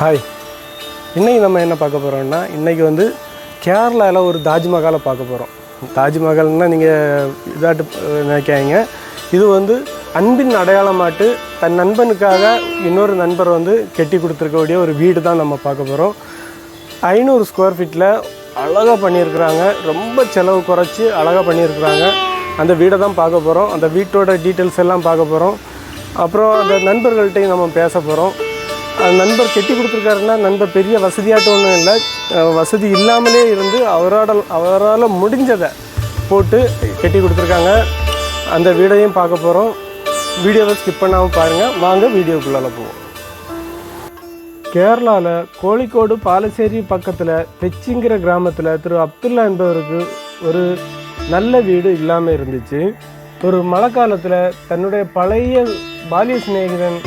Hi இன்றைக்கி நம்ம என்ன பார்க்க போகிறோம்னா இன்றைக்கி வந்து கேரளாவில் ஒரு தாஜ்மஹாலை பார்க்க போகிறோம் தாஜ்மஹால்னால் நீங்கள் இதாட்டு நினைக்காதீங்க. இது வந்து அன்பின் அடையாளமாட்டு தன் நண்பனுக்காக இன்னொரு நண்பர் வந்து கட்டி கொடுத்துருக்கக்கூடிய ஒரு வீடு தான் நம்ம பார்க்க போகிறோம் ஐநூறு ஸ்கொயர் ஃபீட்டில் அழகாக பண்ணியிருக்கிறாங்க. ரொம்ப செலவு குறைச்சி அழகாக பண்ணியிருக்கிறாங்க. அந்த வீடை தான் பார்க்க போகிறோம் அந்த வீட்டோட டீட்டெயில்ஸ் எல்லாம் பார்க்க போகிறோம் அப்புறம் அந்த நண்பர்கள்ட்டையும் நம்ம பேச போகிறோம் நண்பர் கட்டி கொடுத்துருக்காருன்னா நண்பர் பெரிய வசதியாட்டம் ஒன்றும் இல்லை. வசதி இல்லாமலே இருந்து அவரோட அவரால் முடிஞ்சதை போட்டு கட்டி கொடுத்துருக்காங்க. அந்த வீடையும் பார்க்க போகிறோம் வீடியோவை ஸ்கிப் பண்ணாமல் பாருங்கள் வாங்க வீடியோக்குள்ளால் போவோம். கேரளாவில் கோழிக்கோடு பாலச்சேரி பக்கத்தில் தெச்சிங்கிற கிராமத்தில் திரு அப்துல்லா என்பவருக்கு ஒரு நல்ல வீடு இல்லாமல் இருந்துச்சு. ஒரு மழை காலத்தில் தன்னுடைய பழைய பாலிய சிநேகிதன்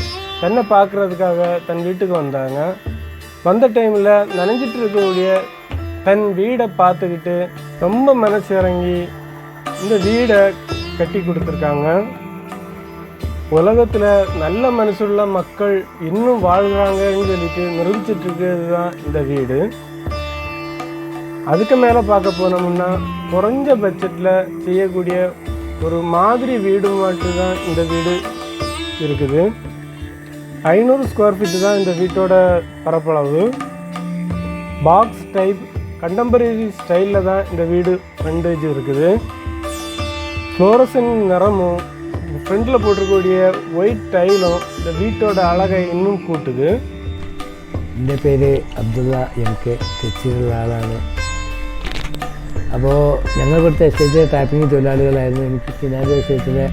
தன்னை பார்க்குறதுக்காக தன் வீட்டுக்கு வந்தாங்க. வந்த டைமில் நனைஞ்சிட்டு இருக்கக்கூடிய தன் வீடை பார்த்துக்கிட்டு ரொம்ப மனசு இறங்கி இந்த வீடை கட்டி கொடுத்துருக்காங்க. உலகத்தில் நல்ல மனசுள்ள மக்கள் இன்னும் வாழ்கிறாங்கன்னு சொல்லிட்டு நிரூபிச்சிட்டு இருக்கிறது தான் இந்த வீடு. அதுக்கு மேலே பார்க்க போனோம்னா குறைஞ்ச பட்ஜெட்டில் செய்யக்கூடிய ஒரு மாதிரி வீடு மட்டும்தான் இந்த வீடு இருக்குது. ஐநூறு ஸ்கொயர் ஃபீட்டு தான் இந்த வீட்டோட பரப்பளவு பாக்ஸ் டைப் கண்டெம்பரரி ஸ்டைலில் தான் இந்த வீடு ஃப்ரண்டேஜ் இருக்குது ஃப்ளோரசன் நிறமும் ஃப்ரண்டில் போட்டிருக்கக்கூடிய ஒயிட் டைலும் இந்த வீட்டோட அழகை இன்னும் கூட்டுது എൻ്റെ പേര് അബ്ദുള്ള എം കെ തെച്ചിലുള്ള ആളാണ് അപ്പോൾ ഞങ്ങൾ ഇവിടുത്തെ എസ്റ്റേറ്റിലെ ടാപ്പിംഗ് തൊഴിലാളികളായിരുന്നു എനിക്ക് കിനാരി എസ്റ്റേറ്റിലെ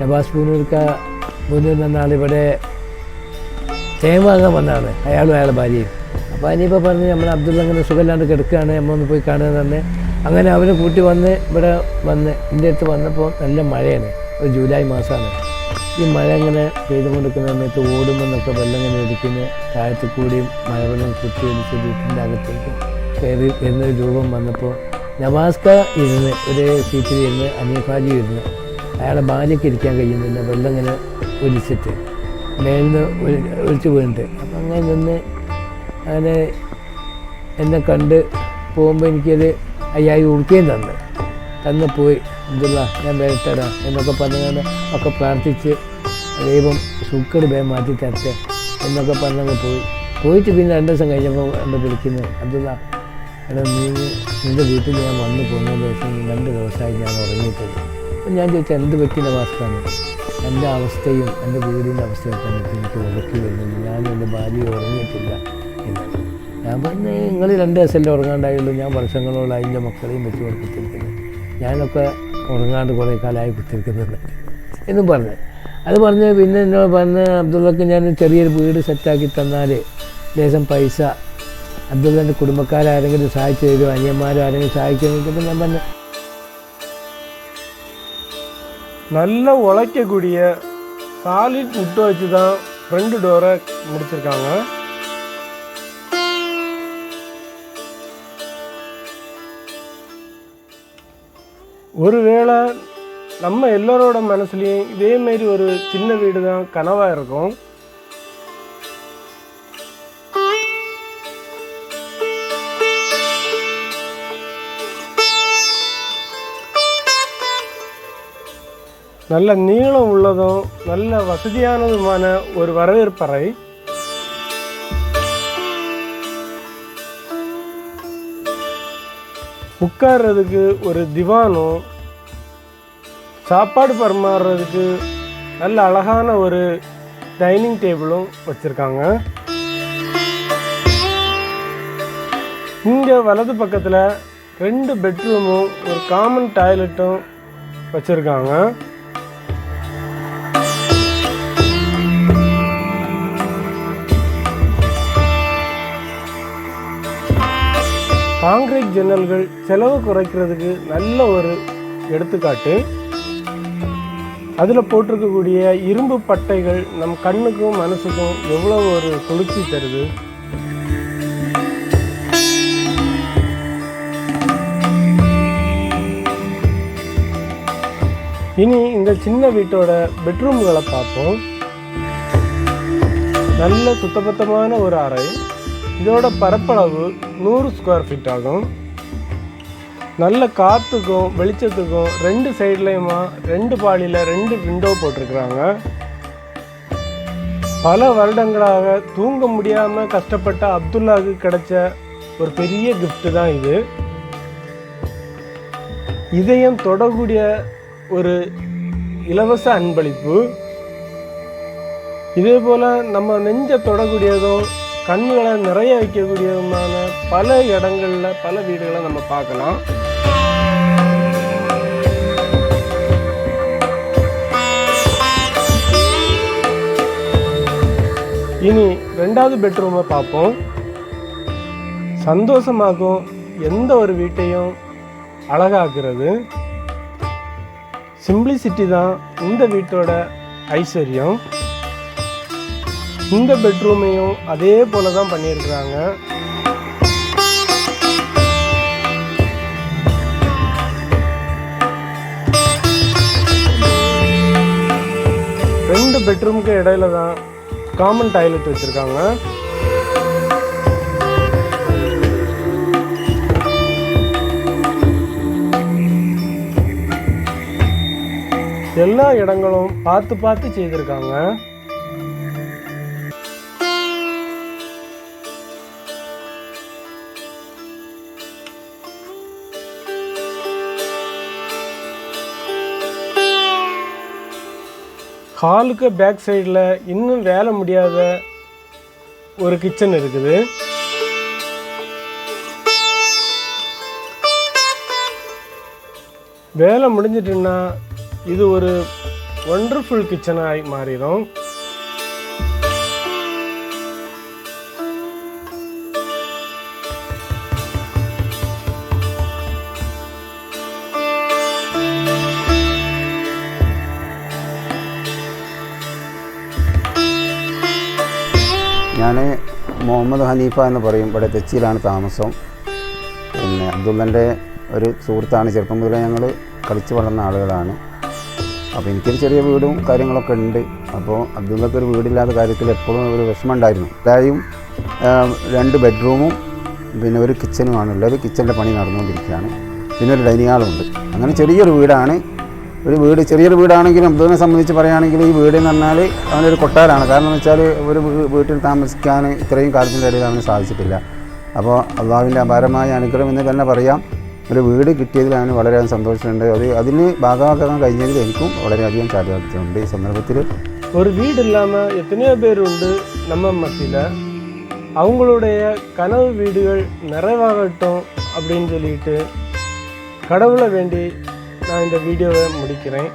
നവാസ് പൂനൂർക്ക പൂനൂർ നിന്നാണ് ഇവിടെ തേൻ വാങ്ങാൻ വന്നതാണ്. അയാളും അയാളുടെ ഭാര്യയും. അപ്പോൾ അതിനിപ്പോൾ പറഞ്ഞ് നമ്മൾ അബ്ദുള്ള അങ്ങനെ സുഖമില്ലാണ്ട് കിടക്കുകയാണ് നമ്മളൊന്ന് പോയി കാണുക തന്നെ അങ്ങനെ അവരെ കൂട്ടി വന്ന് ഇവിടെ വന്ന് എന്റെ അടുത്ത് വന്നപ്പോൾ നല്ല മഴയാണ്. ഒരു ജൂലൈ മാസമാണ് ഈ മഴ ഇങ്ങനെ പെയ്തുകൊണ്ടിരിക്കുന്ന സമയത്ത് ഓടുമെന്നൊക്കെ വെള്ളം ഇങ്ങനെ ഒഴിക്കുന്ന താഴത്ത് കൂടിയും മഴവെള്ളം കുത്തി ഒലിച്ച് വീട്ടിന്റെ അകത്തേക്ക് കയറി വരുന്നൊരു രൂപം വന്നപ്പോൾ നവാസ്ക ഇരുന്ന് ഒരു സീറ്റിൽ ഇരുന്ന് അനീഫാജി ഇരുന്ന് അയാളെ ഭാര്യയ്ക്ക് ഇരിക്കാൻ കഴിയുന്നില്ല. വെള്ളം ഇങ്ങനെ ഒലിച്ചിട്ട്. മേലിന്ന് ഒലിച്ച് വീണിട്ട് അപ്പം അങ്ങനെ നിന്ന് അങ്ങനെ എന്നെ കണ്ട് പോകുമ്പോൾ എനിക്കത് അയ്യായി ഉറുക്കുകയും തന്നു. തന്നെ പോയി. അബ്ദുള്ള ഞാൻ വരട്ടടാ എന്നൊക്കെ പറഞ്ഞുകൊണ്ട് ഒക്കെ പ്രാർത്ഥിച്ച് ദൈവം സുക്കട് വേഗം മാറ്റി തരട്ടെ എന്നൊക്കെ പറഞ്ഞങ്ങ് പോയി. പോയിട്ട് പിന്നെ രണ്ട് ദിവസം കഴിഞ്ഞപ്പോൾ എന്റെ വിളിക്കുന്നത് അബ്ദുള്ള എടാ നീ നിന്റെ വീട്ടിൽ ഞാൻ വന്നു പോകുന്ന ദിവസം രണ്ട് ദിവസമായി ഞാൻ ഉറങ്ങിയിട്ടുണ്ട് അപ്പം ഞാൻ ചോദിച്ചാൽ എന്ത് പറ്റിയ വാസ്താണ് എന്റെ അവസ്ഥയും എന്റെ വീടിന്റെ അവസ്ഥയും കണ്ടിട്ട് എനിക്ക് ഉറക്കി വരുന്നില്ല ഞാൻ എന്റെ ഭാര്യ ഉറങ്ങിയിട്ടില്ല എന്ന്. ഞാൻ പറഞ്ഞു നിങ്ങൾ രണ്ട് ദിവസമല്ലേ ഉറങ്ങാണ്ടായുള്ളൂ? ഞാൻ വർഷങ്ങളോളായി എന്റെ മക്കളെയും വെച്ച് കൊടുത്തിരിക്കുന്നത് ഞാനൊക്കെ ഉറങ്ങാണ്ട് കുറേ കാലമായി കുത്തിരിക്കുന്നുണ്ട് എന്നും പറഞ്ഞു. അത് പറഞ്ഞ് പിന്നെ എന്നോട് പറഞ്ഞ് അബ്ദുള്ളക്ക് ഞാൻ ചെറിയൊരു വീട് സെറ്റാക്കി തന്നാൽ ലേശം പൈസ അബ്ദുള്ളന്റെ കുടുംബക്കാരാരെങ്കിലും സഹായിച്ചു തരുമോ? അനിയന്മാരോ ആരെങ്കിലും സഹായിക്കുമെങ്കിൽ ഞാൻ പറഞ്ഞു. நல்ல உழைக்கக்கூடிய சாலிட் முட்டை வச்சு தான் ஃப்ரண்ட் டோரை முடிச்சிருக்காங்க. ஒருவேளை நம்ம எல்லோரோட மனசுலேயும் இதேமாரி ஒரு சின்ன வீடு தான் கனவாக இருக்கும். நல்ல நீளம் உள்ளதும் நல்ல வசதியானதுமான ஒரு வரவேற்பறை. உட்கார்றதுக்கு ஒரு திவானும் சாப்பாடு பரிமாறுறதுக்கு நல்ல அழகான ஒரு டைனிங் டேபிளும் வச்சுருக்காங்க. இங்கே வலது பக்கத்தில் ரெண்டு பெட்ரூமும் ஒரு காமன் டாய்லெட்டும் வச்சுருக்காங்க. காங்கிரீட் ஜன்னல்கள் செலவு குறைக்கிறதுக்கு நல்ல ஒரு எடுத்துக்காட்டு. அதில் போட்டிருக்கக்கூடிய இரும்பு பட்டைகள் நம் கண்ணுக்கும் மனசுக்கும் எவ்வளோ ஒரு குளிர்ச்சி தருது? இனி இந்த சின்ன வீட்டோட பெட்ரூம்களை பார்ப்போம். நல்ல சுத்தபத்தமான ஒரு அறை. இதோட பரப்பளவு நூறு ஸ்கொயர் ஃபீட் ஆகும். நல்ல காற்றுக்கும் வெளிச்சத்துக்கும் ரெண்டு சைட்லேயுமா ரெண்டு பாலியில் ரெண்டு விண்டோ போட்டிருக்கிறாங்க. பல வருடங்களாக தூங்க முடியாமல் கஷ்டப்பட்ட அப்துல்லாவுக்கு கிடைச்ச ஒரு பெரிய கிஃப்ட்டு தான் இது. இதயம் தொடக்கூடிய ஒரு இலவச அன்பளிப்பு. இதே போல் நம்ம நெஞ்ச தொடக்கூடியதும் கண்களை நிறைய வைக்கக்கூடியதுமான பல இடங்களில் பல வீடுகளை நம்ம பார்க்கலாம். இனி ரெண்டாவது பெட்ரூமை பார்ப்போம். சந்தோஷமாகும் எந்த ஒரு வீட்டையும் அழகாக்குறது. சிம்பிளிசிட்டி தான் இந்த வீட்டோட ஐஸ்வர்யம். இந்த பெட்ரூமையும் அதே போல தான் பண்ணியிருக்கிறாங்க. ரெண்டு பெட்ரூமுக்கு இடையில தான் காமன் டாய்லெட் வச்சுருக்காங்க. எல்லா இடங்களும் பார்த்து பார்த்து செய்திருக்காங்க. ஹாலுக்கு பேக் சைடில் இன்னும் வேலை முடியாத ஒரு கிச்சன் இருக்குது. வேலை முடிஞ்சிட்டுன்னா இது ஒரு ஒண்டர்ஃபுல் கிச்சனாக மாறிடும். ഞാൻ മുഹമ്മദ് ഹനീഫ എന്ന് പറയും. ഇവിടെ തെച്ചിയിലാണ് താമസം. പിന്നെ അബ്ദുള്ളന്റെ ഒരു സുഹൃത്താണ്. ചെറുപ്പം മുതലേ ഞങ്ങൾ കളിച്ച് വളർന്ന ആളുകളാണ്. അപ്പോൾ എനിക്കൊരു ചെറിയ വീടും കാര്യങ്ങളൊക്കെ ഉണ്ട്. അപ്പോൾ അബ്ദുള്ളക്ക് ഒരു വീടില്ലാത്ത കാര്യത്തിൽ എപ്പോഴും ഒരു വിഷമം ഉണ്ടായിരുന്നു എല്ലാവരും രണ്ട് ബെഡ്റൂമും പിന്നെ ഒരു കിച്ചനുമാണുള്ളത് കിച്ചന്റെ പണി നടന്നുകൊണ്ടിരിക്കുകയാണ്. പിന്നെ ഒരു ഡൈനിങ് ഹാളുണ്ട് അങ്ങനെ ചെറിയൊരു വീടാണ്. ഒരു വീട് ചെറിയൊരു വീടാണെങ്കിലും അബ്ദുലിനെ സംബന്ധിച്ച് പറയുകയാണെങ്കിൽ ഈ വീട് എന്ന് പറഞ്ഞാൽ അവനൊരു കൊട്ടാരമാണ് കാരണം എന്ന് വെച്ചാൽ ഒരു വീ- വീട്ടിൽ താമസിക്കാൻ ഇത്രയും കാലത്തിൻ്റെ ഇടയിൽ അവന് സാധിച്ചിട്ടില്ല അപ്പോൾ അള്ളാഹുവിൻ്റെ അപാരമായ അനുഗ്രഹം എന്ന് തന്നെ പറയാം ഒരു വീട് കിട്ടിയതിൽ അവന് വളരെയധികം സന്തോഷമുണ്ട് അത് അതിന് ഭാഗമാക്കാൻ കഴിഞ്ഞതിൽ എനിക്കും വളരെയധികം ചാരിതാർത്ഥ്യമുണ്ട് ഈ സന്ദർഭത്തിൽ ஒரு வீடு இல்லாமல் எத்தனையோ பேர் உண்டு நம்ம மத்தியில் அவங்களுடைய கனவு வீடுகள் நிறைவாகட்டும் அப்படின்னு சொல்லிட்டு கடவுளை வேண்டி நான் இந்த வீடியோவை முடிக்கிறேன்.